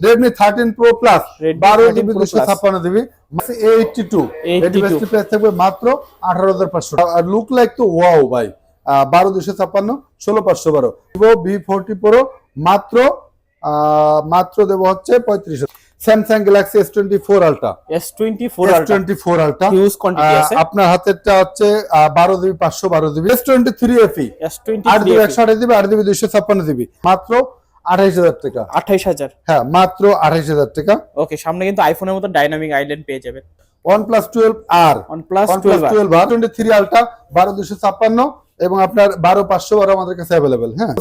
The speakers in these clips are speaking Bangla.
রেডমি থার্টিন প্রো প্লাস বারো জিবি দুশো। ছাপ্পান্ন জিবি এইটটি টু এটি বেস্ট প্রাইস থাকবে মাত্র আঠারো হাজার পাঁচশো। লুক লাইক তো ওয়াও ভাই। বারো দুশো ছাপ্পান্ন ষোলো পাঁচশো বারো। ভিভো ভি ফোরটি প্রো মাত্র মাত্র দেবো হচ্ছে পঁয়ত্রিশ Samsung Galaxy S twenty four ultra S twenty four S twenty four ultra quantity আছে। আপনার হাতেরটা হচ্ছে বারো জিবি পাঁচশো বারো GB S twenty three F E S twenty আট জিবি একশো আঠাশ জিবি আট জিবি দুইশো ছাপ্পান্ন জিবি মাত্র আঠাইশ হাজার টাকা। আঠাইশ হাজার? হ্যাঁ মাত্র আঠাইশ হাজার টাকা। ওকে সামনে কিন্তু আইফোনের মতো ডাইনামিক আইল্যান্ড পেয়ে যাবেন। আর টোয়েন্টি থ্রি আলট্রা বারো দুশো ছাপ্পান্ন এবং আপনার বারো পাঁচশো বারো আমাদের কাছে অ্যাভেলেবেল হ্যাঁ?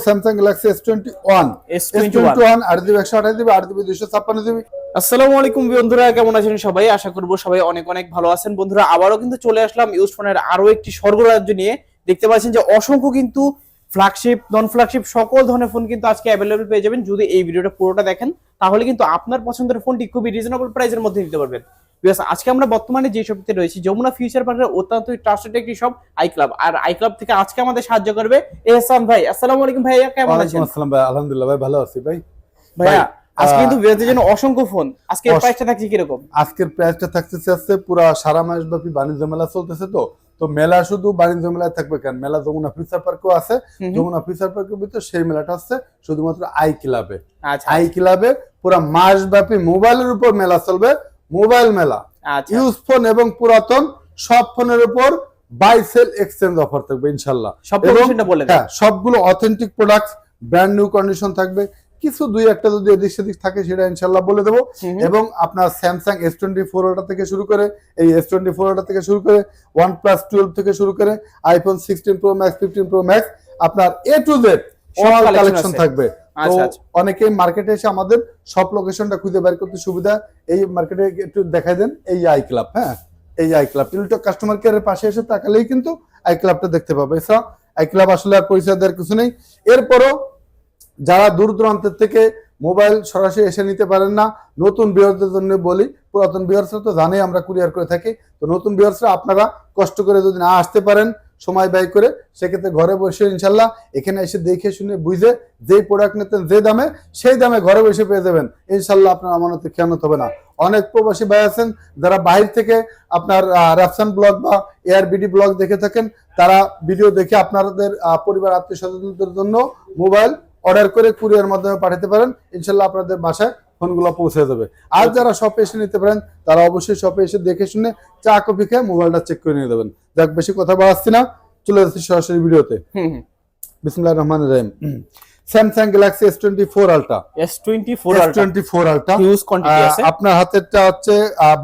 একশো আঠাশ জিবি আট জিবি দুশো ছাপ্পান্ন জিবি। আসসালামু আলাইকুম বন্ধুরা কেমন আছেন সবাই? আশা করব সবাই অনেক অনেক ভালো আছেন। বন্ধুরা আবারও কিন্তু চলে আসলাম ইউজ ফোনের আরও একটি স্বর্গরাজ্য নিয়ে। দেখতে পাচ্ছেন যে অসংখ্য কিন্তু ফ্ল্যাগশিপ নন ফ্ল্যাগশিপ সকল ধরনের ফোন কিন্তু আজকে অ্যাভেলেবল পেয়ে যাবেন। যদি এই ভিডিওটা পুরোটা দেখেন তাহলে কিন্তু আপনার পছন্দের ফোনটি খুবই রিজনেবল প্রাইসের মধ্যে নিতে পারবেন। Because আজকে আমরা বর্তমানে যে শপটিতে রয়েছি যমুনা ফিউচার পার্কের অত্যন্ত ট্রাস্টেড একটি শপ আই ক্লাব আর আই ক্লাব থেকে আজকে আমাদের সাহায্য করবে এহসান ভাই। আসসালামু আলাইকুম ভাইয়া কেমন আছেন? আসসালাম ভাই। আলহামদুলিল্লাহ ভাই ভালো আছি ভাই। ভাইয়া ভাই, আজকে কিন্তু বিরতির জন্য অসংখ্য ফোন আজকে প্রাইসটা থাকছে কীরকম? আজকের প্রাইসটা থাকতেছে আছে পুরা সারা মাস ব্যাপী বাণিজ্য মেলা চলতেছে তো। তো মেলা শুধু বাণিজ্য মেলায় থাকবে কেন? মেলা যমুনা ফিউচার পার্কও আছে। যমুনা ফিউচার পার্কের ভিতরে সেই মেলাটা হচ্ছে শুধুমাত্র আই ক্লাবে। আচ্ছা। আই ক্লাবে পুরা মাস ব্যাপী মোবাইলের উপর মেলা চলবে। মোবাইল মেলা আচ্ছা। ইউজ ফোন এবং পুরাতন সব ফোনের উপর বাই সেল এক্সচেঞ্জ অফার থাকবে ইনশাল্লাহ। সবগুলো authentic product brand new condition থাকবে। কিছু দুই একটা যদি এদিক সেদিক থাকে সেটা ইনশাল্লাহ বলে দেবো। এবং আপনার স্যামসাং এস টোয়েন্টি ফোর ওটা থেকে শুরু করে এই এস টোয়েন্টি ফোর ওটা থেকে শুরু করে ওয়ান প্লাস টুয়েলভ থেকে শুরু করে iPhone sixteen pro max fifteen pro max আপনার A to Z all collection থাকবে। তো আচ্ছা, আচ্ছা। অনেকেই মার্কেটে এসে আমাদের সব লোকেশনটা খুঁজে বের করতে সুবিধা। এই মার্কেটে একটু দেখাই দেন এই আই ক্লাব হ্যাঁ? এই আই ক্লাব টিলটক কাস্টমার কেয়ারের পাশে এসে তাকালেই কিন্তু আই ক্লাবটা দেখতে পাবে। এছাড়া আই ক্লাব আসলে আর পরিচয় দেওয়ার কিছু নেই। এরপরও যারা দূর দূরান্তের থেকে মোবাইল সরাসরি এসে নিতে পারেন না, নতুন বিয়ারদের জন্য বলি, পুরাতন বিয়ার্সরা তো জানেই আমরা কুরিয়ার করে থাকি, তো নতুন বিয়ার্সরা আপনারা কষ্ট করে যদি না আসতে পারেন, সময় ব্যয় করে, সেক্ষেত্রে ঘরে বসে ইনশাল্লাহ এখানে এসে দেখে শুনে বুঝে যেই প্রোডাক্ট নিতেন, যে দামে, সেই দামে ঘরে বসে পেয়ে যাবেন। ইনশাল্লাহ আপনার আমানতে খেয়ানত হবে না। অনেক প্রবাসী ভাই আছেন, যারা বাহির থেকে আপনার রাফসান ব্লগ বা এআরবিডি ব্লগ দেখে থাকেন, তারা ভিডিও দেখে আপনাদের পরিবার আত্মীয় স্বজনদের জন্য মোবাইল অর্ডার করে কুরিয়ার মাধ্যমে পাঠাতে পারেন ইনশাল্লাহ আপনাদের বাসায় ফোনগুলো পৌঁছে যাবে। আর যারা শপে এসে নিতে পারেন তারা অবশ্যই শপে এসে দেখে শুনে চা কফি খেয়ে মোবাইলটা চেক করে নিয়ে দেবেন যাক বেশি কথা বাড়াচ্ছি না চলে যাচ্ছি সরাসরি ভিডিওতে। বিসমুল্লাহ রহমান রহিম। Samsung Galaxy S twenty four ultra S twenty four S twenty four ultra quantity আছে। আপনার হাতেরটা হচ্ছে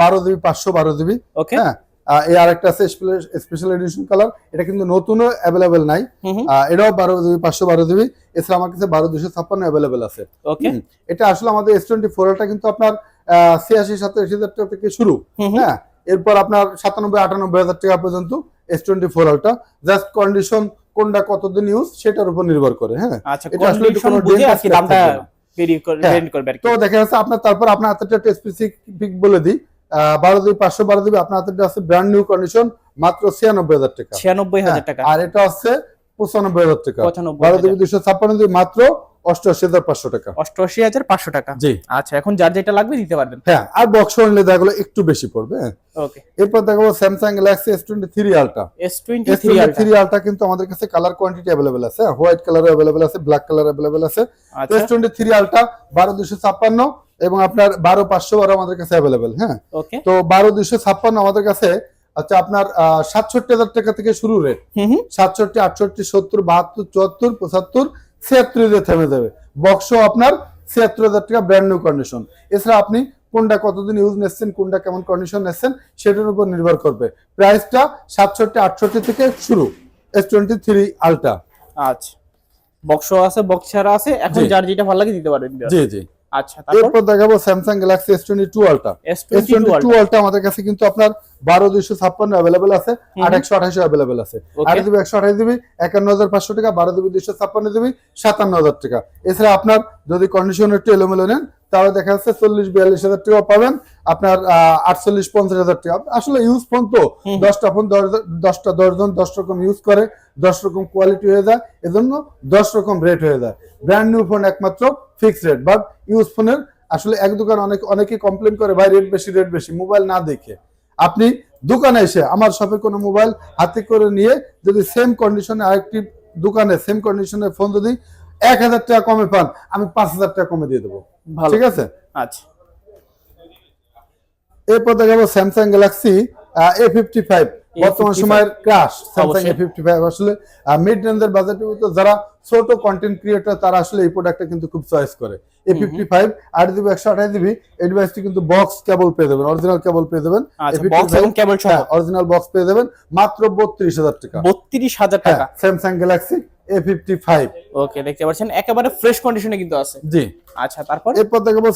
বারো জিবি পাঁচশো বারো জিবি ওকে হ্যাঁ এই আরেকটা আছে স্পেশাল এডিশন কালার এটা কিন্তু নতুনও অ্যাভেলেবেল নাই। এটাও বারো জিবি পাঁচশো বারো জিবি এছাড়া আমার কাছে বারো দুশো ছাপ্পান্ন অ্যাভেলেবেল আছে। এটা আসলে আমাদের এস টোয়েন্টি ফোরটা কিন্তু আপনার ছিয়াশি সাতাশি হাজার টাকা থেকে শুরু। হ্যাঁ এরপর আপনার সাতানব্বই আটানব্বই হাজার টাকা পর্যন্ত এস টোয়েন্টি ফোরটা জাস্ট কন্ডিশন কোনটা কতদিন ইউজ সেটার উপর নির্ভর করে হ্যাঁ। আচ্ছা এটা আসলে কোনো দামটা হ্যাঁ। তো দেখা যাচ্ছে আপনার তারপর আপনার হাতেরটা একটা স্পেসিফিক বলে দিই। বারো দিবি পাঁচশো বারো দিবি আপনার হাতেরটা আছে ব্র্যান্ড নিউ কন্ডিশন মাত্র ছিয়ানব্বই হাজার টাকা। ছিয়ানব্বই হাজার টাকা। হ্যাঁ, আর এটা হচ্ছে পঁচানব্বই হাজার টাকা। বারো হাজার। দুশো ছাপ্পান্ন দিবি মাত্র অষ্টআশি হাজার পাঁচশো টাকা। অষ্টআশি হাজার পাঁচশো টাকা। জি। আচ্ছা এখন যার যেটা লাগবে দিতে পারবেন। হ্যাঁ আর বক্স একটু বেশি পড়বে হ্যাঁ। ওকে এরপর দেখাবো Samsung Galaxy S twenty three ultra S twenty three twenty three ultra কিন্তু আমাদের কাছে কালার কোয়ান্টিটি অ্যাভেলেবেল আছে হোয়াইট কালার অ্যাভেলেবেল আছে ব্ল্যাক কালার অ্যাভেলেবেল আছে। এস টোয়েন্টি থ্রি আলট্রা বারো দুশো ছাপ্পান্ন এবং আপনার বারো পাঁচশো বারো আমাদের কাছে অ্যাভেলেবেল হ্যাঁ। তো বারো দুশো ছাপ্পান্ন আমাদের কাছে আচ্ছা আপনার সাতষট্টি হাজার টাকা থেকে শুরু রেট সাতষট্টি আটষট্টি সত্তর বাহাত্তর চুয়াত্তর পঁচাত্তর ছিয়াত্তর হাজার থেমে যাবে। বক্সও আপনার ছিয়াত্তর হাজার টাকা ব্র্যান্ড নিউ কন্ডিশন এছাড়া আপনি কোনটা কতদিন ইউজ নিচ্ছেন কোনটা কেমন কন্ডিশন নিচ্ছেন সেটার উপর নির্ভর করবে। প্রাইসটা সাতষট্টি আটষট্টি থেকে শুরু। এস টোয়েন্টি থ্রি আলট্রা আচ্ছা বক্স আছে বক্স ছাড়া আছে এখন। যার যেটা ভালো লাগে দিতে পারেন। জি জি। আচ্ছা এরপর দেখাবো Samsung Galaxy S twenty two ultra S S twenty twenty two ultra আমাদের কাছে কিন্তু আপনার বারো দুইশো ছাপ্পান্ন অ্যাভেলেবেল আছে। আট একশো আঠাশো অ্যাভেলেবেল আছে. আট একশো আঠাশ দিবি একান্ন হাজার পাঁচশো টাকা বারো দুইশো ছাপ্পান্ন দিবি সাতান্ন হাজার টাকা। এছাড়া আপনার যদি কন্ডিশন একটু এলোমেলো নেন তাহলে দেখা যাচ্ছে চল্লিশ বিয়াল্লিশ হাজার টাকা পাবেন। আপনার আটচল্লিশ পঞ্চাশ হাজার টাকা। আসলে ইউজ ফোন তো দশটা ফোন দশটা দশজন দশ রকম ইউজ করে দশ রকম কোয়ালিটি হয়ে যায় এজন্য দশ রকম রেট হয়ে যায়। ব্র্যান্ড নিউ ফোন একমাত্র ফিক্সড রেট বাট ইউজ ফোনের আসলে এক দোকান অনেক অনেকে কমপ্লেন করে ভাই রেট বেশি রেট বেশি মোবাইল না দেখে। আপনি দোকানে এসে আমার শপে কোনো মোবাইল হাতে করে নিয়ে যদি সেম কন্ডিশনে আরেকটি দোকানে সেম কন্ডিশনে ফোন যদি এক হাজার টাকা কমে পান আমি পাঁচ হাজার টাকা কমে দিয়ে দেবো। ভালো। ঠিক আছে? আচ্ছা। এরপর দেখা যাব Samsung Galaxy A fifty five বর্তমান সময়ের crush Samsung A fifty five আসলে মিড রেঞ্জের বাজেটের ভিতর যারা ছোট কন্টেন্ট ক্রিয়েটর তারা আসলে এই প্রোডাক্টটা কিন্তু খুব চয়েস করে। এ ফিফটি ফাইভ আট জিবি একশো আঠাশ জিবি এই ডিভাইসটি কিন্তু বক্স কেবল পেয়ে দেবেন অরিজিনাল কেবল পেয়ে দেবেন আচ্ছা বক্স অরিজিনাল বক্স পেয়ে দেবেন মাত্র বত্রিশ হাজার টাকা। বত্রিশ হাজার হ্যাঁ টাকা। Samsung Galaxy A fifty five okay দেখতে পাচ্ছেন একেবারে ফ্রেশ কন্ডিশনে কিন্তু আছে। জি। আচ্ছা তারপর? এরপর দেখাবো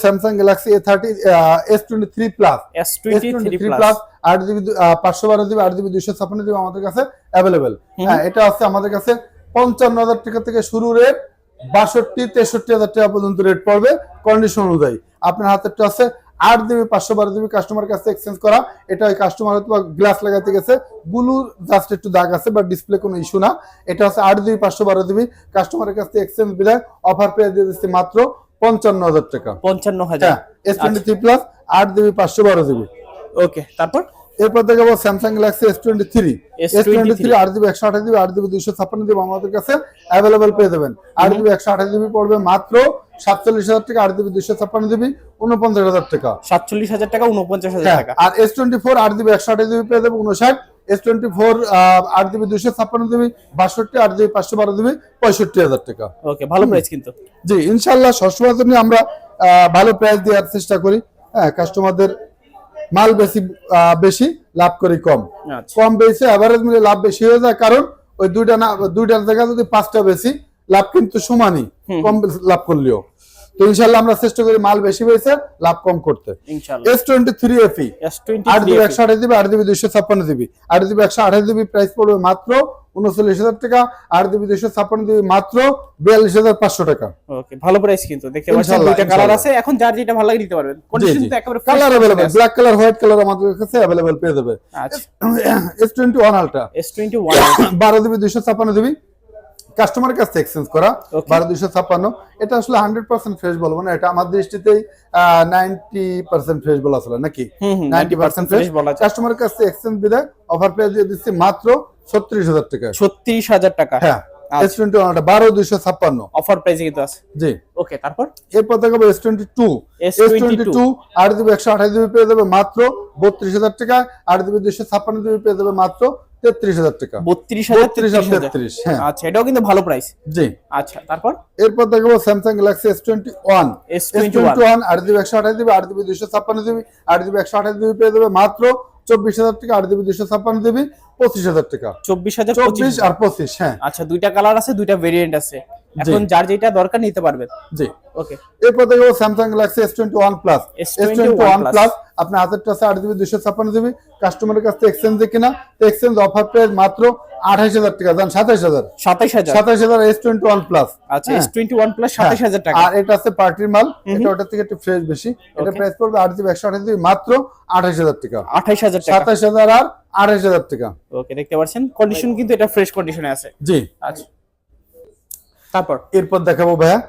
আমাদের কাছে অ্যাভেলেবেল হ্যাঁ এটা আছে আমাদের কাছে পঞ্চান্ন হাজার টাকা থেকে শুরু রেট বাষট্টি তেষট্টি হাজার টাকা পর্যন্ত রেট পড়বে কন্ডিশন অনুযায়ী। আপনার হাতেরটা আছে আট জিবি পাঁচশো বারো জিবি কাস্টমার কাছে এক্সচেঞ্জ করা এটা ওই কাস্টমার হয়তো গ্লাস লাগাতে গেছে। গুলু জাস্ট একটু দাগ আছে বা ডিসপ্লে কোনো ইস্যু না। এটা হচ্ছে আট জিবি পাঁচশো বারো জিবি কাস্টমারের কাছ থেকে এক্সচেঞ্জ বিলে অফার পেয়ে দিয়ে দিচ্ছে মাত্র পঞ্চান্ন হাজার টাকা। পঞ্চান্ন হাজার। এস টোয়েন্টি থ্রি প্লাস আট জিবি পাঁচশো বারো জিবি ওকে তারপর? এরপর দেখাবো Samsung Galaxy S twenty three S twenty three S23 আট জিবি একশো আঠাশ জিবি আট জিবি দুইশো ছাপ্পান্ন জিবি আমাদের কাছে অ্যাভেলেবেল পেয়ে দেবেন আট জিবি একশো আঠাশ জিবি পড়বে মাত্র সাতচল্লিশ হাজার টাকা আট জিবি দুইশো ছাপ্পান্ন জিবি উনপঞ্চাশ হাজার টাকা। সাতচল্লিশ হাজার টাকা উনপঞ্চাশ হাজার হ্যাঁ টাকা। আর এস টোয়েন্টি ফোর আট জিবি একশো আঠাশ জিবি পেয়ে দেবো উনষাট এস টোয়েন্টি ফোর আট জিবি দুইশো ছাপ্পান্ন জিবি বাষট্টি আট জিবি পাঁচশো বারো জিবি পঁয়ষট্টি হাজার টাকা। ওকে ভালো প্রাইস কিন্তু। জি ইনশাল্লাহ সবসময়ের জন্য আমরা ভালো প্রাইস দেওয়ার চেষ্টা করি। হ্যাঁ কাস্টমারদের মাল বেশি বেশি লাভ করি কম। আচ্ছা। কম বেশি অ্যাভারেজ মিলে লাভ বেশি হয়ে যায় কারণ ওই দুইটা না দুইটার জায়গায় যদি পাঁচটা বেশি লাভ কিন্তু সমানই। কম লাভ করলেও। তো ইনশাল্লাহ আমরা চেষ্টা করি মাল বেশি বেশি লাভ কম করতে। এস টোয়েন্টি থ্রি এফি আট জিবি একশো আঠাশ জিবি আট জিবি দুইশো ছাপ্পান্ন জিবি আট জিবি একশো আঠাশ জিবি প্রাইস পড়বে মাত্র উনচল্লিশ হাজার টাকা। জিবি দুইশো ছাপ্পান্ন জিবি মাত্র বিয়াল্লিশ হাজার পাঁচশো টাকা। ওকে ভালো প্রাইস কিন্তু দেখতে পাচ্ছেন দুইটা কালার আছে। এখন যার যেটা ভালো লাগে নিতে পারবেন। কন্ডিশন তো একেবারে colour available black colour white colour আমাদের কাছে অ্যাভেলেবেল পেয়ে যাবে। আচ্ছা। S twenty one ultra S twenty one বারো দিবি দুইশো ছাপ্পান্ন জিবি কাস্টমারের কাছে এক্সচেঞ্জ করা বারো দুইশো ছাপ্পান্ন। এটা আসলে হান্ড্রেড পার্সেন্ট ফ্রেশ বলব না এটা আমার দৃষ্টিতেই নাইনটি পার্সেন্ট ফ্রেশ বলা আসলে নাকি? নাইনটি পার্সেন্ট ফ্রেশ কাস্টমারের কাছে এক্সচেঞ্জ বিদায় অফার পেয়ে দিয়ে দিচ্ছি মাত্র ছত্রিশ হাজার টাকা। ছত্রিশ হাজার টাকা। হ্যাঁ আচ্ছা। এস টোয়েন্টি ওয়ান বারো দুইশো ছাপ্পান্ন। অফার প্রাইসে কিন্তু আছে। জি। ওকে তারপর? এরপর দেখাবো S twenty two S twenty two আট জিবি একশো আঠাশ জিবি পেয়ে যাবে মাত্র বত্রিশ হাজার টাকা আট জিবি দুইশো ছাপ্পান্ন জিবি পেয়ে যাবে মাত্র তেত্রিশ হাজার টাকা। বত্রিশ হাজার তেত্রিশ হাজার। তেত্রিশ হ্যাঁ। আচ্ছা এটাও কিন্তু ভালো প্রাইস জি। আচ্ছা তারপর? এরপর দেখব Samsung Galaxy S twenty one S twenty twenty one আট জিবি একশো আঠাশ জিবি আট জিবি দুইশো ছাপ্পান্ন জিবি আট জিবি একশো আঠাশ জিবি পেয়ে যাবে মাত্র চব্বিশ হাজার টাকা আট জিবি দুইশো ছাপ্পান্ন জিবি পঁচিশ হাজার টাকা। চব্বিশ হাজার চব্বিশ আর পঁচিশ হ্যাঁ। আচ্ছা দুইটা কালার আছে দুইটা ভেরিয়েন্ট আছে। এখন যার যেটা দরকার নিতে পারবেন জি। ওকে। এরপর দেখব Samsung Galaxy S twenty one plus S S21 twenty one Plus। Plus আপনার হাতের কাছে আট জিবি দুইশো ছাপ্পান্ন জিবি কাস্টমারের কাছ থেকে এক্সচেঞ্জ কিনা এক্সচেঞ্জ অফার প্রাইস মাত্র আঠাইশ হাজার টাকা দাম সাতাইশ হাজার। সাতাইশ হাজার। সাতাইশ হাজার এস টোয়েন্টি ওয়ান প্লাস আচ্ছা এস টোয়েন্টি ওয়ান প্লাস সাতাইশ হাজার টাকা। আর এটা আছে পার্টির মাল। এটা ওটা থেকে একটু ফ্রেশ বেশি। এটা প্রাইস পড়বে আট জিবি একশো আঠাশ জিবি মাত্র আঠাইশ হাজার টাকা। আঠাইশ হাজার টাকা। সাতাইশ হাজার আর আঠাইশ হাজার টাকা। ওকে দেখতে পাচ্ছেন? কন্ডিশন কিন্তু এটা ফ্রেশ কন্ডিশনে আছে। জি। আচ্ছা। তারপর? এরপর দেখাবো ভাইয়া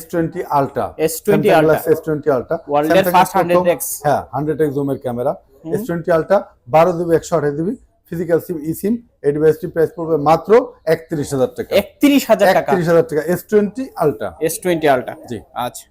S20 Ultra S20 Ultra। S twenty ultra World এর 100X হ্যাঁ হান্ড্রেড এক্স জুমের ক্যামেরা এস টোয়েন্টি আলট্রা বারো জিবি একশো আঠাশ GB physical SIM e SIM এই ডিভাইসটি প্রাইস পড়বে মাত্র একত্রিশ হাজার টাকা। একত্রিশ হাজার টাকা। একত্রিশ হাজার টাকা। S twenty ultra S twenty ultra জি। আচ্ছা।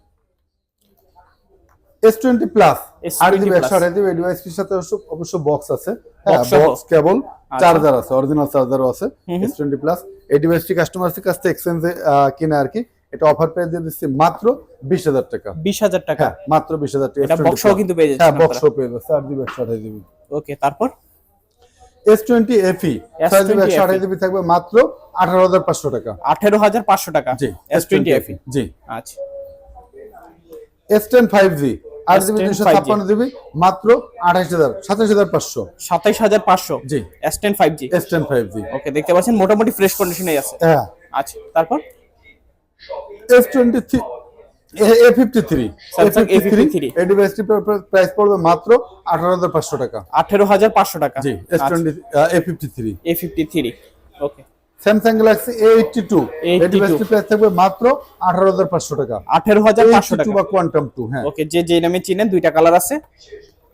এস টোয়েন্টি প্লাস S20 আট জিবি Plus। একশো আঠাশ জিবি এই ডিভাইসটির সাথে অবশ্য- বক্স আছে। হ্যাঁ। বক্স কেবল আচ্ছা। চার্জার আছে অরিজিনাল চার্জারও আছে হুম হুম। এস টোয়েন্টি প্লাস এই ডিভাইসটি কাস্টমারের কাছ থেকে এক্সচেঞ্জে কিনে আর কি। এটা অফার পেয়ে দিয়ে দিচ্ছি মাত্র বিশ হাজার টাকা। বিশ হাজার টাকা। হ্যাঁ মাত্র বিশ হাজার টাকা এটা বক্সও কিন্তু পেয়ে হ্যাঁ যাচ্ছেন বক্স পেয়ে যাচ্ছে জিবি জিবি ওকে তারপর? এস টোয়েন্টি এফি ছয় জিবি একশো আঠাশ জিবি থাকবে মাত্র আঠারো হাজার পাঁচশো টাকা। আঠেরো হাজার পাঁচশো টাকা। G S twenty FE G. আচ্ছা। এস টেন ফাইভ জি আট জিবি S10 দুশো ছাপ্পান্ন জিবি মাত্র আঠাশ হাজার সাতাশ হাজার পাঁচশো। সাতাইশ হাজার পাঁচশো? জি। S ten five G S ten five G okay দেখতে পাচ্ছেন মোটামুটি ফ্রেশ কন্ডিশনে আছে। হ্যাঁ। আচ্ছা তারপর? S twenty three A fifty three Samsung A53 এই ডিভাইসটি প্রাইস পড়বে মাত্র আঠারো হাজার পাঁচশো টাকা। আঠেরো হাজার পাঁচশো টাকা। জি S twenty A fifty three A fifty three okay Samsung Galaxy A eighty two এই 82 প্রাইস থাকবে মাত্র আঠারো হাজার পাঁচশো টাকা। আঠেরো হাজার পাঁচশো টাকা। বা কোয়ান্টাম টু হ্যাঁ। ওকে যে যে নামে চিনেন দুইটা কালার আছে।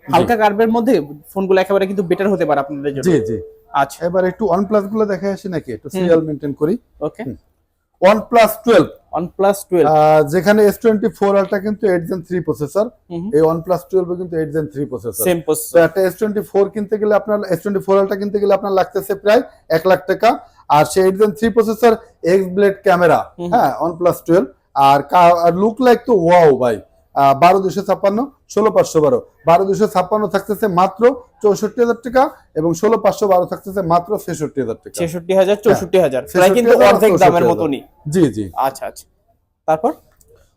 হালকা কার্ভের মধ্যে ফোনগুলো একেবারে কিন্তু বেটার হতে পারে আপনাদের জন্য। জি জি। আচ্ছা। এবার একটু প্লাসগুলো দেখে আসি নাকি? একটু সিরিয়াল মেনটেন করি। Okay. One plus twelve one plus twelve যেখানে এস টোয়েন্টি ফোর আলটা কিন্তু এইট জেন থ্রি প্রসেসর এই ওয়ান প্লাস টুয়েলভ কিন্তু eight gen three processor same তো একটা এস টোয়েন্টি ফোর কিনতে গেলে আপনার এস টোয়েন্টি ফোর আলটা কিনতে গেলে আপনার লাগতেছে প্রায় এক লাখ টাকা। আর সেই eight gen three processor X blade camera হ্যাঁ ওয়ান প্লাস টুয়েলভ আর লুক লাইক তো ওয়াও ভাই। বারো দুশো ছাপ্পান্ন ষোলো পাঁচশো বারো। বারো দুশো ছাপ্পান্ন থাকতেছে মাত্র চৌষট্টি হাজার টাকা এবং ষোলো পাঁচশো বারো থাকতেছে মাত্র ছেষট্টি হাজার টাকা। ছেষট্টি হাজার চৌষট্টি হাজার। প্রায় কিন্তু অর্ধেক 64,000 দামের মতনই। জি জি। আচ্ছা আচ্ছা। তারপর?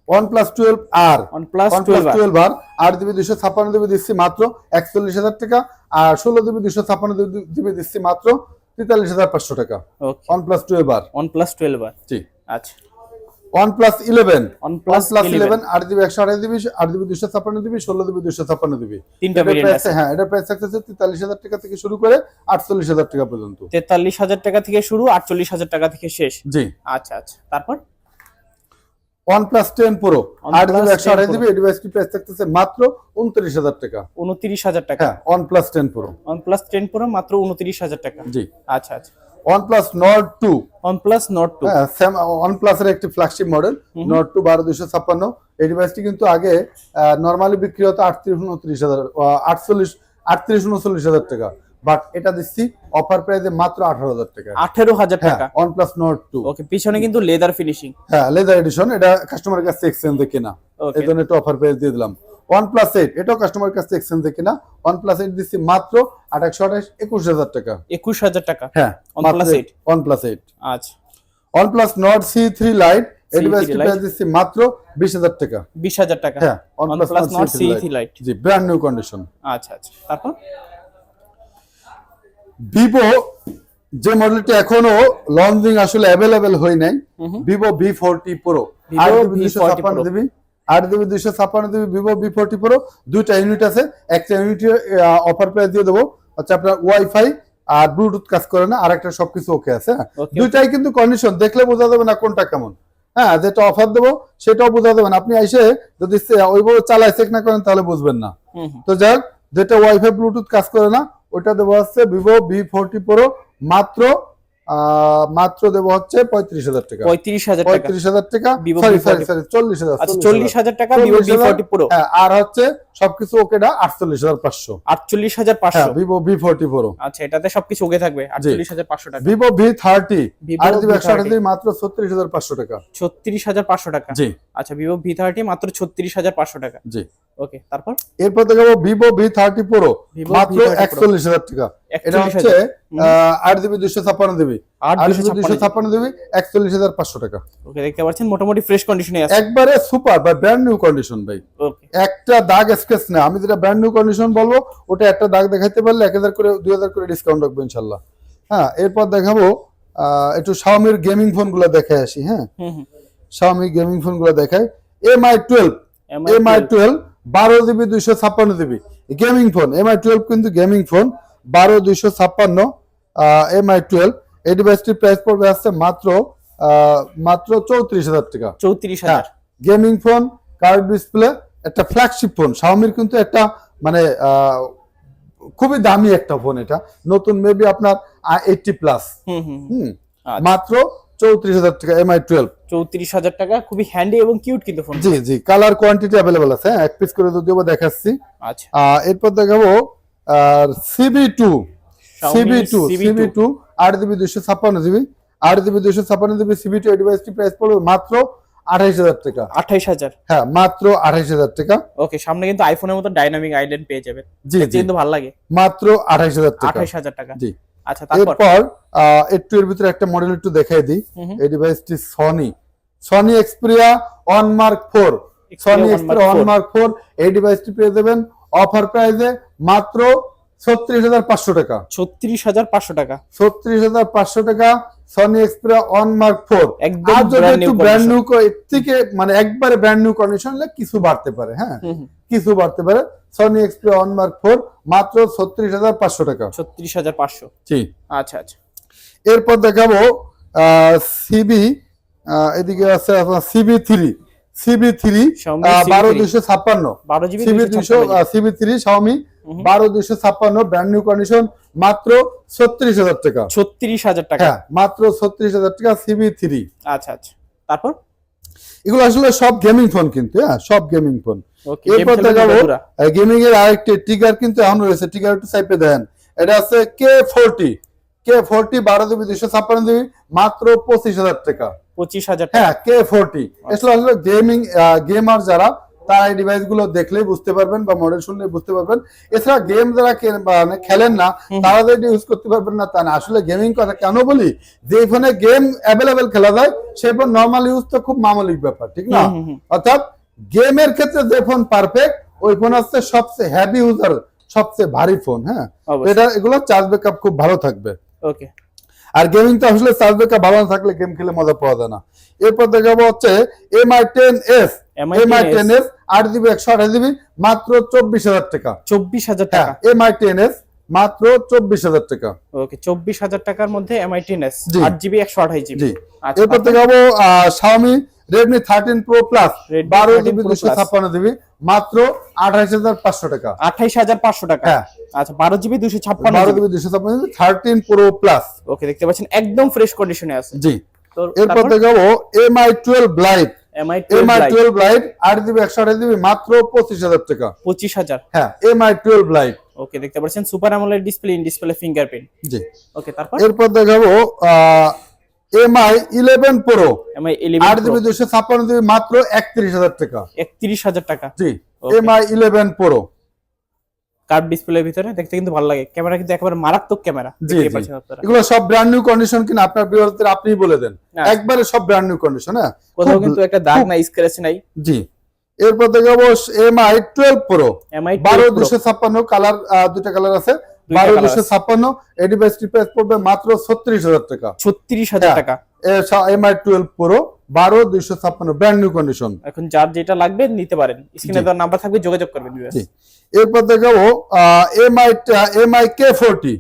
ওয়ান প্লাস টুয়েলভ আর ওয়ান প্লাস টুয়েলভ আর আট জিবি দুশো ছাপ্পান্ন জিবি দিচ্ছি মাত্র একচল্লিশ হাজার টাকা আর ষোলো জিবি দুশো ছাপ্পান্ন জিবি দিচ্ছি মাত্র তেতাল্লিশ হাজার পাঁচশো টাকা। ওয়ান প্লাস টুয়েলভ আর ওয়ান প্লাস টুয়েলভ আর জি। আচ্ছা। One plus eleven one one plus eleven আট জিবি একশো আড়াই দিবি আট জিবি দুশো ছাপ্পান্ন দিবি ষোলো জিবি দুশো ছাপ্পান্ন জিবি। তিনটা প্রাইস হ্যাঁ এটা প্রাইস থাকতেছে তেতাল্লিশ হাজার টাকা থেকে শুরু করে আটচল্লিশ হাজার টাকা পর্যন্ত। তেতাল্লিশ হাজার টাকা থেকে শুরু আটচল্লিশ হাজার টাকা থেকে শেষ। জি। আচ্ছা আচ্ছা। তারপর? জিবি OnePlus একশো 10 আড়াই Pro। জিবি এই ডিভাইসটি প্রাইস থাকতেছে মাত্র উনত্রিশ হাজার টাকা। উনত্রিশ হাজার টাকা। হ্যাঁ ten pro one plus ten pro মাত্র উনত্রিশ হাজার টাকা। জি। আচ্ছা আচ্ছা। Nord two one plus Nord two হ্যাঁ ওয়ান প্লাসের একটি ফ্ল্যাগশিপ মডেল বারো দুশো ছাপ্পান্ন। এই ডিভাইসটি কিন্তু আগে নর্মালি বিক্রি হতো আটত্রিশ উনত্রিশ হাজার আটচল্লিশ আটত্রিশ উনচল্লিশ হাজার টাকা। বাট এটা দিচ্ছি অফার প্রাইসে মাত্র আঠারো হাজার টাকা। আঠেরো হাজার হ্যাঁ টাকা। One plus Nord two okay পিছনে কিন্তু লেদার ফিনিশিং হ্যাঁ লেদার এডিশন এটা কাস্টমারের কাছে এক্সচেঞ্জে কেনা। এই জন্য একটু অফার প্রাইস দিয়ে দিলাম। ওয়ান প্লাস এইট এটাও কাস্টমারের কাছে এক্সচেঞ্জে কেনা। ওয়ান প্লাস এইট দিচ্ছি মাত্র আঠাশশো আঠাশ একুশ হাজার টাকা। একুশ হাজার টাকা। হ্যাঁ OnePlus 8 ওয়ান প্লাস এইট আচ্ছা। One plus Nord C three lite এই C3 ডিভাইসটি Lite। প্রাইস দিচ্ছি মাত্র বিশ হাজার টাকা। বিশ হাজার টাকা। হ্যাঁ Nord C3 C3 Lite। Lite। জি ব্র্যান্ড নিউ কন্ডিশন আচ্ছা আচ্ছা। তারপর? ভিভো যে মডেলটি এখনও লঞ্চিং আসলে অ্যাভেলেবেল হয় নাই ভিভো ভি ফোরটি প্রো আট জিবি দুইশো V40 ছাপ্পান্ন জিবি আট জিবি দুইশো ছাপ্পান্ন GB Vivo V forty pro দুইটা ইউনিট আছে একটা ইউনিট অফার প্রাইস দিয়ে দেবো। হচ্ছে আপনার ওয়াইফাই আর ব্লুটুথ কাজ করে না আর একটা সবকিছু ওকে আছে হ্যাঁ. দুইটাই কিন্তু কন্ডিশন দেখলে বোঝা যাবে না কোনটা কেমন। হ্যাঁ যেটা অফার দেবো সেটাও বোঝা যাবে না। আপনি এসে যদি ওইভাবে চালায় চেক না করেন তাহলে বুঝবেন না। তো যাক যেটা ওয়াইফাই ব্লুটুথ কাজ করে না ওটা দেবো হচ্ছে ভিভো ভি ফোরটি প্রো মাত্র আহ, মাত্র দেবো হচ্ছে পঁয়ত্রিশ হাজার টাকা। পঁয়ত্রিশ হাজার পঁয়ত্রিশ হাজার টাকা। সরি সরি সরি চল্লিশ হাজার। আচ্ছা চল্লিশ হাজার টাকা হ্যাঁ আর হচ্ছে সবকিছু ওকেটা আটচল্লিশ হাজার পাঁচশো। আটচল্লিশ হাজার পাঁচশো? ভিভো ভি ফোরটি প্রো আচ্ছা এটাতে সবকিছু ওকে থাকবে আটচল্লিশ হাজার পাঁচশো টাকা। ভিভো ভি থার্টি আট জিবি একশো V30 আঠাশ মাত্র ছত্রিশ হাজার পাঁচশো টাকা। ছত্রিশ হাজার পাঁচশো টাকা? জি। আচ্ছা ভিভো ভি থার্টি মাত্র ছত্রিশ হাজার পাঁচশো টাকা। জি। ওকে তারপর? এরপর দেখাবো ভিভো ভি থার্টি প্রো মাত্র একচল্লিশ হাজার টাকা। এটা 41 হচ্ছে আট জিবি দুশো ছাপ্পান্ন জিবি। আট দুশো ছাপ্পান্ন জিবি একচল্লিশ হাজার পাঁচশো টাকা। ওকে দেখতে পাচ্ছেন মোটামুটি ফ্রেশ কন্ডিশনে আছে। একবারে সুপার বা ব্র্যান্ড নিউ কন্ডিশন ভাই। একটা দাগ স্কেচ না আমি যেটা ব্র্যান্ড নিউ কন্ডিশন বলব ওটা একটা দাগ দেখাইতে পারলে এক হাজার করে দুই হাজার করে ডিসকাউন্ট রাখব ইনশাল্লাহ। হ্যাঁ এরপর দেখাবো একটু শাওমির গেমিং ফোনগুলো দেখে আসি হ্যাঁ। শাওমি গেমিং ফোনগুলো দেখাই M I twelve M I twelve বারো জিবি দুইশো ছাপ্পান্ন GB gaming phone M I twelve কিন্তু গেমিং ফোন বারো দুইশো ছাপ্পান্ন এম আই টুয়েলভ এই ডিভাইসটির প্রাইস পড়বে আসছে মাত্র মাত্র চৌত্রিশ হাজার টাকা। চৌত্রিশ হ্যাঁ হাজার। গেমিং ফোন কার্ড ডিসপ্লে একটা ফ্ল্যাগশিপ ফোন শাওমির কিন্তু একটা মানে খুবই দামি একটা ফোন এটা। নতুন মেবি আপনার এইটটি প্লাস হুম আচ্ছা। মাত্র চৌত্রিশ হাজার টাকা এম আই টুয়েলভ চৌত্রিশ হাজার টাকা খুবই হ্যান্ডি এবং কিউট কিন্তু ফোন জি জি কালার কোয়ান্টিটি অ্যাভেলেবল আছে হ্যাঁ এক পিস করে যদিও দেখাচ্ছি। আচ্ছা। এরপর দেখাবো আর CB two CB two CB two আট জিবি দুইশো ছাপ্পান্ন জিবি আট জিবি দুইশো ছাপ্পান্ন জিবি সিবি টু এই ডিভাইসটি প্রাইস পড়বে মাত্র আঠাইশ হাজার টাকা। আঠাইশ হাজার? হ্যাঁ মাত্র আঠাইশ হাজার টাকা। ওকে সামনে কিন্তু আইফোনের মতো ডাইনামিক আইল্যান্ড পেয়ে যাবেন জি কিন্তু ভালো লাগে। মাত্র আঠাইশ হাজার টাকা। আঠাইশ হাজার টাকা। জি। আচ্ছা তারপর? একটু এর ভিতরে একটা মডেল একটু দেখাই দিই। এই ডিভাইসটি Sony Sony Xperia one mark four Sony Xperia one mark four এই ডিভাইসটি পেয়ে যাবেন অফার প্রাইসে মাত্র ছত্রিশ হাজার পাঁচশো টাকা। ছত্রিশ হাজার পাঁচশো টাকা। ছত্রিশ হাজার পাঁচশো টাকা Sony Xperia one mark four একদম ব্র্যান্ড। নিউ থেকে মানে একবারে ব্র্যান্ড নিউ কন্ডিশন হলে কিছু বাড়তে পারে হ্যাঁ। কিছু বাড়তে পারে। Sony Xperia one mark four মাত্র ছত্রিশ হাজার পাঁচশো টাকা। ছত্রিশ হাজার পাঁচশো। জি। আচ্ছা আচ্ছা। এরপর দেখাবো সিবি এদিকে আছে আপনার CB three CB three Xiaomi বারো CB3 দুইশো ছাপ্পান্ন সিবি থ্রি শাওমি বারো দুইশো ছাপ্পান্ন ব্র্যান্ড নিউ কন্ডিশন মাত্র ছত্রিশ হাজার টাকা। ছত্রিশ হাজার টাকা। হ্যাঁ মাত্র ছত্রিশ হাজার টাকা সিবি থ্রি আচ্ছা আচ্ছা। তারপর? এগুলো আসলে সব গেমিং ফোন কিন্তু হ্যাঁ সব গেমিং ফোন এরপর দেখাবো গেমিং এর আরেকটি টিগার কিন্তু এখন রয়েছে টিগার একটু সাইপে দেন এটা আছে কে ফোরটি কে ফোরটি বারো জিবি দুইশো ছাপ্পান্ন জিবি মাত্র পঁচিশ হাজার টাকা। পঁচিশ হাজার হ্যাঁ কে ফোরটি আসলে আসলে গেমিং গেমার যারা তারা এই ডিভাইসগুলো দেখলেই বুঝতে পারবেন বা মডেল শুনলে বুঝতে পারবেন। এছাড়া গেম যারা মানে খেলেন না তারা ইউজ করতে পারবেন না তা না। আসলে গেমিং কথা কেন বলি? যে ফোনে গেম অ্যাভেলেবেল খেলা যায় সেই ফোন নর্মাল ইউজ তো খুব মামলিক ব্যাপার ঠিক না। অর্থাৎ গেমের ক্ষেত্রে যে ফোন পারফেক্ট ওই ফোন হচ্ছে সবচেয়ে হ্যাভি ইউজার সবচেয়ে ভারী ফোন হ্যাঁ? এটা এগুলো চার্জ ব্যাকআপ খুব ভালো থাকবে। ওকে আর গেমিং তো আসলে চার্জ ব্যাকআপ ভালো না থাকলে গেম খেলে মজা পাওয়া যায় না। এরপর দেখাবো হচ্ছে M I ten S M MI ten S আট জিবি একশো আঠাশ জিবি মাত্র চব্বিশ হাজার টাকা। চব্বিশ হাজার টাকা। টাকা এমআই টেন এস মাত্র চব্বিশ হাজার টাকা। ওকে চব্বিশ হাজার টাকার মধ্যে এমআই টেন এস জি। আট জিবি একশো আঠাশ জিবি আচ্ছা এরপর তারপর? দেখাবো Xiaomi Redmi thirteen pro plus বারো 13 জিবি দুশো ছাপ্পান্ন জিবি মাত্র আঠাশ হাজার পাঁচশো টাকা। আঠাইশ হাজার পাঁচশো টাকা। হ্যাঁ। আচ্ছা বারো জিবি দুশো ছাপ্পান্ন বারো জিবি দুশো ছাপ্পান্ন থার্টিন প্রো প্লাস ওকে দেখতে পাচ্ছেন একদম ফ্রেশ কন্ডিশনে আছে। জি। এরপর দেখাবো MI twelve lite MI MI twelve lite আট জিবি একশো আঠাশ জিবি মাত্র পঁচিশ হাজার টাকা। পঁচিশ হাজার। হ্যাঁ এমআই টুয়েলভ লাইট ওকে দেখতে পাচ্ছেন সুপার আমলের ডিসপ্লে ইন ডিসপ্লে ফিঙ্গারপ্রিন্ট জি। ওকে তারপর? এরপর দেখাবো এমআই ইলেভেন প্রো এমআই আট জিবি ইলেভেন দুশো ছাপ্পান্ন জিবি মাত্র একত্রিশ হাজার টাকা। একত্রিশ হাজার টাকা। জি. এমআই ইলেভেন প্রো কার্ভ ডিসপ্লের ভিতরে দেখতে কিন্তু ভালো লাগে। ক্যামেরা কিন্তু একেবারে মারাত্মক ক্যামেরা জি, দেখতে পাচ্ছেন আপনারা। এগুলো সব ব্র্যান্ড নিউ কন্ডিশন কিনা আপনার বিরোধীদের আপনিই বলে দেন। একবারে সব ব্র্যান্ড নিউ কন্ডিশন হ্যাঁ? কোথাও কিন্তু একটা দাগ নাই স্ক্র্যাচ নাই। জি। এরপর দেখাবো এমআই টুয়েলভ প্রো বারো দুশো ছাপ্পান্ন কালার দুটা কালার আছে। বারো দুশো। ছাপ্পান্ন। এই ডিভাইসটি প্রাইস পড়বে মাত্র ছত্রিশ হাজার টাকা। ছত্রিশ হাজার হ্যাঁ। টাকা। এমআই টুয়েলভ প্রো বারো দুইশো ছাপ্পান্ন ব্র্যান্ড নিউ কন্ডিশন এখন যার যেটা লাগবে নিতে পারেন। স্ক্রিনে। দেওয়ার নাম্বার থাকবে যোগাযোগ করবেন। এরপর দেখাবো এমআই এমআই কে ফোরটি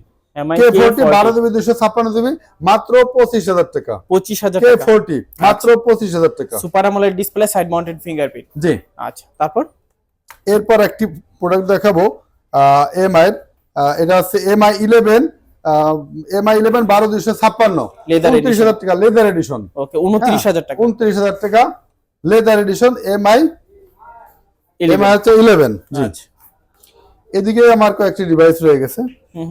মাত্র পঁচিশ হাজার টাকা। পঁচিশ হাজার কে টাকা। ফোরটি মাত্র পঁচিশ হাজার টাকা। Super display side mounted fingerprint জি। আচ্ছা তারপর? এরপর একটি প্রোডাক্ট দেখাবো এমআই এটা হচ্ছে এমআই ইলেভেন এমআই ইলেভেন বারো দুইশো ছাপ্পান্ন। উনত্রিশ হাজার টাকা লেদার এডিশন ওকে উনত্রিশ হাজার টাকা। উনত্রিশ হাজার টাকা লেদার এডিশন এমআই 11 এমআই হচ্ছে ইলেভেন আচ্ছা। এদিকে আমার কয়েকটি ডিভাইস রয়ে গেছে। হুম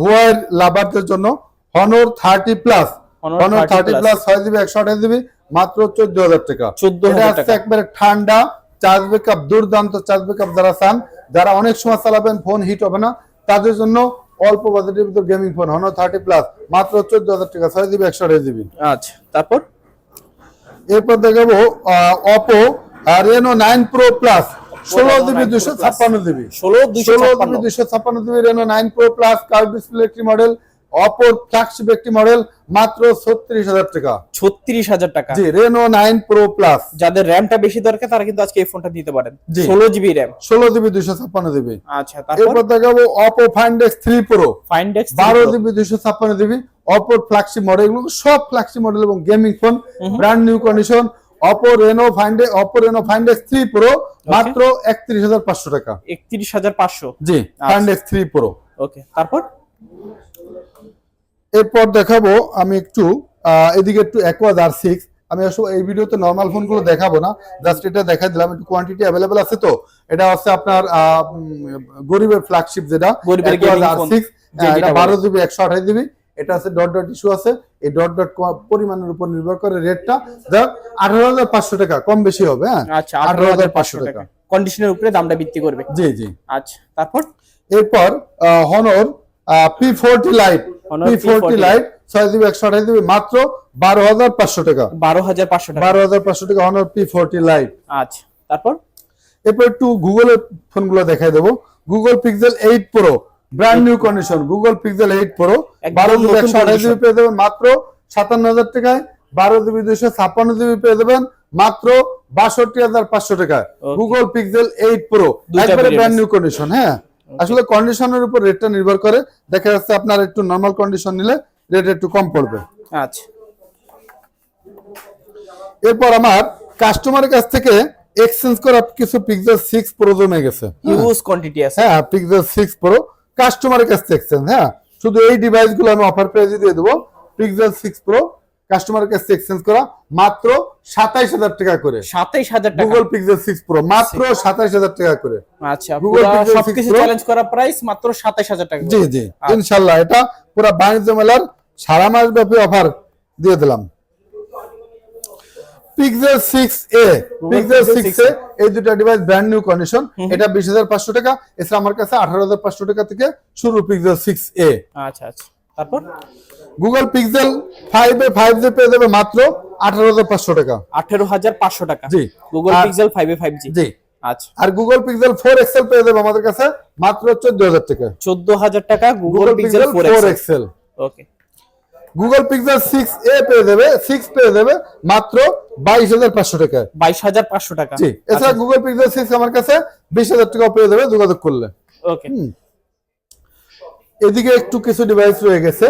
হোয়াইট লাভারদের জন্য? Honor thirty plus Honor thirty plus ছয় জিবি একশো আঠাশ জিবি মাত্র চোদ্দ হাজার টাকা। 14,000 এটা একবারে ঠান্ডা চার্জ ব্যাকআপ দুর্দান্ত চার্জ ব্যাকআপ যারা চান যারা অনেক সময় চালাবেন ফোন হিট হবে না তাদের জন্য অল্প বাজেটের ভিতর gaming phone Honor thirty plus মাত্র চোদ্দ হাজার টাকা ছয় জিবি একশো আঠাশ জিবি আচ্ছা তারপর? এরপর দেখাবো Oppo Reno nine pro plus ষোলো Reno জিবি 9 Pro দুশো ছাপ্পান্ন জিবি ষোলো দুইশো ষোলো ছাপ্পান্ন দুশো ছাপ্পান্ন। GB Reno nine pro plus curve display একটি মডেল অপর ফ্ল্যাগশিপ একটি মডেল মাত্র ছত্রিশ হাজার টাকা। ছত্রিশ হাজার টাকা। জি রেনো নাইন প্রো প্লাস যাদের র্যামটা বেশি দরকার তারা কিন্তু আজকে এই ফোনটা নিতে পারেন। ষোলো জিবি র্যাম ষোলো জিবি দুশো ছাপ্পান্ন জিবি আচ্ছা এরপর দেখাবো Oppo Find X three pro Find X বারো জিবি দুশো ছাপ্পান্ন জিবি অপর ফ্ল্যাগশিপ মডেল এগুলো সব ফ্ল্যাগশিপ মডেল এবং gaming phone brand new condition Oppo Reno Find Oppo Reno Find X three pro মাত্র একত্রিশ হাজার পাঁচশো টাকা। একত্রিশ হাজার পাঁচশো? জি Find X three pro okay তারপর? এরপর দেখাবো আমি একটু এদিকে একটু অ্যাকোয়াজ আর সিক্স আমি আসলে এই ভিডিওতে নর্মাল ফোনগুলো দেখাবো না জাস্ট এটা দেখা দিলাম একটু কোয়ান্টিটি অ্যাভেলেবেল আছে তো? এটা হচ্ছে আপনার গরিবের ফ্ল্যাগশিপ যেটা গরিবের Aquaz gaming R6, phone, আহ, যেটা এটা বারো জিবি একশো আঠাশ জিবি। এটা আছে ডট ডট ইস্যু আছে। এই ডট ডট পরিমাণের উপর নির্ভর করে রেটটা দেখ আঠারো হাজার পাঁচশো টাকা কম বেশি হবে হ্যাঁ? আচ্ছা আঠারো হাজার পাঁচশো টাকা। কন্ডিশনের উপরে দামটা বৃদ্ধি করবে। জি জি। আচ্ছা তারপর? এরপর Honor P forty lite P forty lite ছয় জিবি একশো আঠাশ জিবি মাত্র বারো হাজার পাঁচশো টাকা। বারো হাজার পাঁচশো টাকা। বারো হাজার পাঁচশো টাকা হনর পি ফোরটি লাইট আচ্ছা তারপর? এরপর একটু গুগলের ফোনগুলো দেখাই দেবো। Google Pixel eight pro brand new condition Google Pixel eight pro বারো জিবি একশো আঠাশ জিবি পেয়ে দেবেন মাত্র সাতান্ন হাজার টাকায়। বারো জিবি দুইশো ছাপ্পান্ন জিবি পেয়ে দেবেন মাত্র বাষট্টি হাজার পাঁচশো টাকায়। গুগল পিক্সেল এইট প্রো একবারে ব্র্যান্ড নিউ কন্ডিশন হ্যাঁ? আসলে কন্ডিশনের উপর রেটটা নির্ভর করে। দেখা যাচ্ছে আপনার একটু নর্মাল কন্ডিশন নিলে রেট একটু কম পড়বে। আচ্ছা। এরপর আমার কাস্টমারের কাছ থেকে এক্সচেঞ্জ করা কিছু পিক্সেল সিক্স প্রো জমে গেছে। হিউজ কোয়ান্টিটি আছে। হ্যাঁ পিক্সেল সিক্স প্রো কাস্টমারের কাছ থেকে এক্সচেঞ্জ হ্যাঁ? শুধু এই ডিভাইসগুলো আমি অফার প্রাইসে দিয়ে দেবো। পিক্সেল সিক্স প্রো কাস্টমারের কাছে এক্সচেঞ্জ করা মাত্র সাতাইশ হাজার টাকা করে। সাতাইশ হাজার টাকা। গুগল পিক্সেল সিক্স প্রো মাত্র সাতাইশ হাজার টাকা করে। আচ্ছা গুগল সবকিছু চ্যালেঞ্জ করা প্রাইস মাত্র সাতাইশ হাজার টাকা জি জি আচ্ছা। ইনশাল্লাহ এটা পুরো বাণিজ্য মেলার সারা মাস ব্যাপী অফার দিয়ে দিলাম। Pixel six A Pixel Pixel six A এই দুটা ডিভাইস ব্র্যান্ড নিউ কন্ডিশন এটা বিশ হাজার পাঁচশো টাকা এছাড়া আমার কাছে আঠারো হাজার পাঁচশো টাকা থেকে শুরু পিক্সেল সিক্স আচ্ছা আচ্ছা। তারপর? Google Pixel five A five G পেয়ে যাবে মাত্র আঠারো হাজার পাঁচশো টাকা। আঠেরো হাজার পাঁচশো টাকা। জি। Google Pixel five A five G জি। আচ্ছা। আর গুগল পিক্সেল ফোর এক্সেল পেয়ে যাবে আমাদের কাছে মাত্র চোদ্দ হাজার টাকা। চোদ্দ হাজার টাকা Google Pixel Pixel four four XL okay Google Pixel six A পেয়ে যাবে সিক্স পেয়ে যাবে মাত্র বাইশ হাজার পাঁচশো টাকায় বাইশ হাজার পাঁচশো টাকা। জি এছাড়া গুগল পিক্সেল সিক্স আমার কাছে বিশ হাজার টাকা পেয়ে যাবে যোগাযোগ করলে। ওকে। এদিকে একটু কিছু ডিভাইস রয়ে গেছে।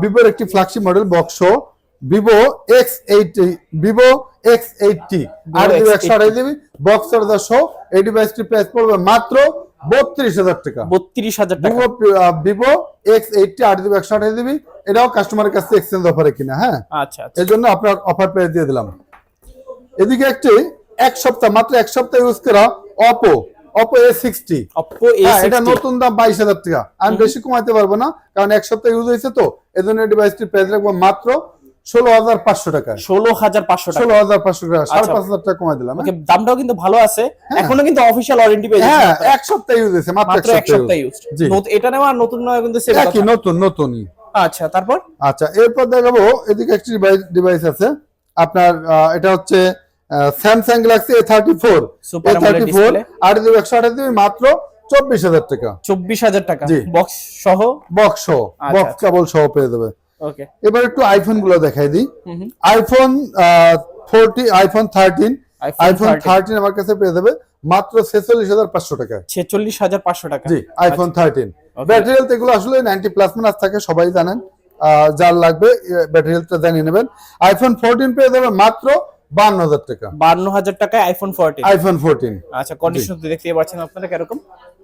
ভিভোর একটি flagship model box Vivo X eight Vivo X eighty GB একশো আঠাশ জিবি বক্স চার্জার সহ এই ডিভাইসটির প্রাইস পড়বে মাত্র বত্রিশ হাজার টাকা। বত্রিশ হাজার টাকা। ভিভো এক্স এইটটি আট জিবি একশো আঠাশ জিবি এটাও কাস্টমারের কাছে এক্সচেঞ্জ অফারে কিনা হ্যাঁ? আচ্ছা আচ্ছা। এই জন্য আপনার অফার প্রাইস দিয়ে দিলাম। এদিকে একটি এক সপ্তাহ মাত্র এক সপ্তাহ ইউজ করা Oppo Oppo A sixty Oppo এটা নতুন দাম বাইশ হাজার টাকা। আমি বেশি কমাতে পারব না কারণ এক সপ্তাহ ইউজ হয়েছে তো এজন্য ডিভাইসটির প্রাইস রাখব মাত্র ষোলো হাজার পাঁচশো টাকা। ষোলো হাজার পাঁচশো টাকা। ষোলো হাজার পাঁচশো টাকা সাড়ে আচ্ছা। পাঁচ হাজার টাকা কমাই দিলাম দামটাও কিন্তু ভালো আছে। এখনও কিন্তু অফিসিয়াল ওয়ারেন্টি হ্যাঁ এক সপ্তাহ ইউজ হয়েছে মাত্র মাত্র এক সপ্তাহ ইউজ এটা নেওয়া নতুন কিন্তু একই নতুন নতুনই। আচ্ছা তারপর? আচ্ছা এরপর দেখাবো এদিকে একটি ডিভাইস আছে। আপনার এটা হচ্ছে Samsung Galaxy A thirty four A thirty four display। আট জিবি একশো আঠাশ জিবি মাত্র চব্বিশ হাজার টাকা। চব্বিশ হাজার টাকা। বক্স সহ? বক্স সহ বক্স আচ্ছা। কেবল সহ পেয়ে যাবে। ওকে এবার একটু আইফোনগুলো দেখাই দিই। IPhone fourteen iPhone thirteen iPhone 13 thirteen আমার কাছে পেয়ে যাবে মাত্র ছেচল্লিশ হাজার পাঁচশো টাকা। ছেচল্লিশ হাজার পাঁচশো টাকা। জি আইফোন থার্টিন. ব্যাটারি হেলথ এগুলো আসলে নাইনটি প্লাস মাইনাস থাকে সবাই জানেন। যার লাগবে ব্যাটারি হেলথটা জানিয়ে নেবেন। আইফোন ফোরটিন পেয়ে যাবে মাত্র বান্ন হাজার টাকা। বান্ন হাজার টাকায় আইফোন ফোরটিন আইফোন ফোরটিন আচ্ছা কন্ডিশন তো দেখতে পাচ্ছেন আপনারা কীরকম?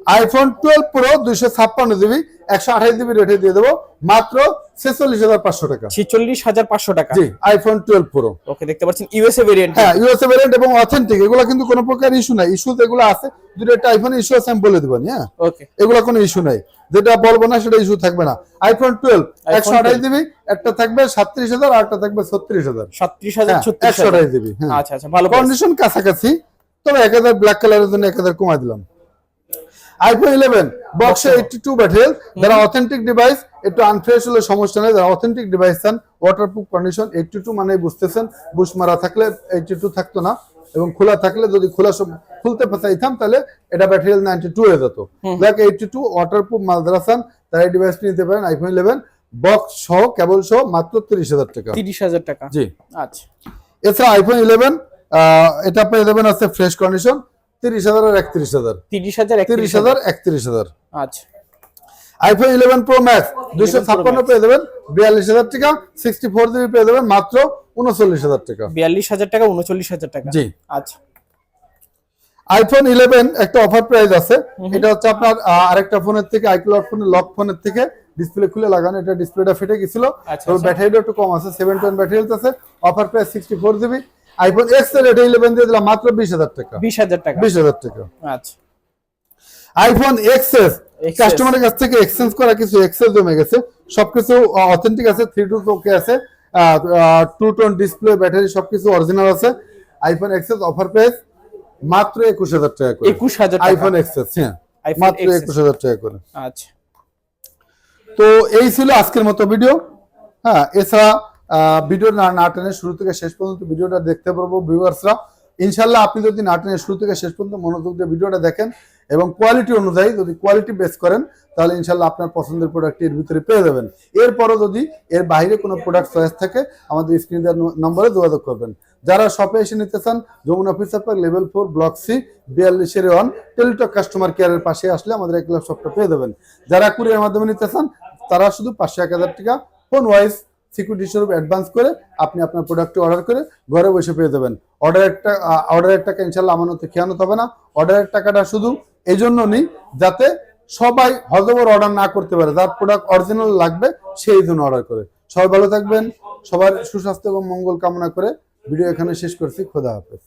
আইফোন টুয়েলভ প্রো দুইশো ছাপ্পান্ন জিবি একশো আঠাশ জিবি রেটে দিয়ে দেবো মাত্র ছেচল্লিশ হাজার পাঁচশো টাকা। ছেচল্লিশ হাজার পাঁচশো টাকা। জি আইফোন টুয়েলভ প্রো ওকে দেখতে পাচ্ছেন ইউএসএ ভেরিয়েন্ট হ্যাঁ ইউএসএ ভ্যারিয়েন্ট এবং অথেন্টিক এগুলো কিন্তু কোনো প্রকার ইস্যু নাই। ইস্যু যেগুলো আছে দুটো একটা আইফোন ইস্যু আছে আমি বলে দিবানি হ্যাঁ? ওকে। এগুলো কোনো ইস্যু নাই। যেটা বলব না সেটা ইস্যু থাকবে না। আইফোন টুয়েলভ একশো আঠাশ জিবি একটা থাকবে সাতত্রিশ হাজার আর একটা থাকবে ছত্রিশ হাজার। সাতত্রিশ হাজার হ্যাঁ, একশো আঠাশ জিবি হ্যাঁ। আচ্ছা আচ্ছা ভালো কন্ডিশন কাছাকাছি তবে এক হাজার ব্ল্যাক কালারের জন্য এক হাজার কমাই দিলাম। আইফোন ইলেভেন বক্সে এইটটি টু ব্যাটেল যারা অথেন্টিক ডিভাইস একটু আনফ্রেশ হলে সমস্যা নেই যারা অথেন্টিক ডিভাইস চান ওয়াটারপ্রুফ কন্ডিশন এইটটি টু মানে বুঝতেছেন বুশ মারা থাকলে এইটটি টু থাকতো না এবং খোলা থাকলে যদি খোলা সব খুলতে চাইতাম তাহলে এটা ব্যাটারি নাইনটি টু হয়ে যেত। দেখ এইটটি টু ওয়াটারপ্রুফ মাল যারা চান তারা এই ডিভাইসটি নিতে পারেন আইফোন ইলেভেন বক্স সহ কেবল সহ মাত্র তিরিশ হাজার টাকা। তিরিশ হাজার টাকা। জি। আচ্ছা। এছাড়া আইফোন ইলেভেন এটা পেয়ে যাবেন আছে ফ্রেশ কন্ডিশন তিরিশ হাজার আর একত্রিশ হাজার। তিরিশ হাজার তিরিশ হাজার একত্রিশ হাজার। আচ্ছা। আইফোন ইলেভেন প্রো ম্যাক্স দুইশো ছাপ্পান্ন পেয়ে যাবেন বিয়াল্লিশ হাজার টাকা সিক্সটি ফোর জিবি পেয়ে যাবেন মাত্র উনচল্লিশ হাজার টাকা। বিয়াল্লিশ হাজার টাকা উনচল্লিশ হাজার টাকা। জি। আচ্ছা। আইফোন ইলেভেন একটা অফার প্রাইস আছে। এটা হচ্ছে আপনার আরেকটা ফোনের থেকে আইক্লাউড ফোনের লক ফোনের থেকে ডিসপ্লে খুলে লাগানো। এটা ডিসপ্লেটা ফেটে গেছিল। আচ্ছা, আচ্ছা। ব্যাটারিটা একটু কম আছে সেভেন টোয়েন ব্যাটারি আছে। Offer price sixty four GB iPhone এক্সের এটা ইলেভেন দিয়ে দিলাম মাত্র বিশ হাজার টাকা। বিশ হাজার টাকা। বিশ হাজার টাকা। আচ্ছা। আইফোন এক্সএস কাস্টমারের কাছ থেকে এক্সচেঞ্জ করা কিছু এক্সেস জমে গেছে। সবকিছু অথেন্টিক আছে থ্রি টু ওকে আছে টু টোন ডিসপ্লে ব্যাটারি সবকিছু অরিজিনাল আছে। আইফোন এক্সেস অফার প্রাইস মাত্র একুশ হাজার টাকা করে। একুশ হাজার টাকা। আইফোন এক্সেস হ্যাঁ মাত্র XS একুশ হাজার টাকা করে। আচ্ছা। তো এই ছিল আজকের মতো ভিডিও হ্যাঁ এছাড়া ভিডিও না না টেনে শুরু থেকে শেষ পর্যন্ত ভিডিওটা দেখতে পারব ভিউয়ার্সরা ইনশাল্লাহ আপনি যদি না টেনে শুরু থেকে শেষ পর্যন্ত মনোযোগ দিয়ে ভিডিওটা দেখেন এবং কোয়ালিটি অনুযায়ী যদি কোয়ালিটি বেস করেন, তাহলে ইনশাল্লাহ আপনার পছন্দের প্রোডাক্টের ভিতরে পেয়ে যাবেন। এরপরও যদি এর বাইরে কোনো প্রোডাক্ট চয়েস থাকে, আমাদের স্ক্রিন দেওয়ার নম্বরে যোগাযোগ করবেন। যারা শপে এসে নিতে চান, Jamuna officer park level four block C বিয়াল্লিশের one Teletalk customer কেয়ারের পাশে আসলে আমাদের এক লাখ শপটা পেয়ে যাবেন। যারা কুরিয়ার মাধ্যমে নিতে চান, তারা শুধু পাঁচশো এক হাজার টাকা ফোন ওয়াইজ সিকিউরিটি স্বরূপ অ্যাডভান্স করে আপনি আপনার প্রোডাক্টটি অর্ডার করে ঘরে বসে পেয়ে দেবেন অর্ডারের টাকা অর্ডারের টাকা ইনশাল্লাহ আমানত খেয়ানত হবে না। অর্ডারের টাকাটা শুধু এই জন্য নেই যাতে সবাই হজবর অর্ডার না করতে পারে। যার প্রোডাক্ট অরিজিনাল লাগবে, সেই জন্য অর্ডার করে। সবাই ভালো থাকবেন, সবার সুস্বাস্থ্য এবং মঙ্গল কামনা করে ভিডিও এখানে শেষ করছি। খোদা হাফেজ।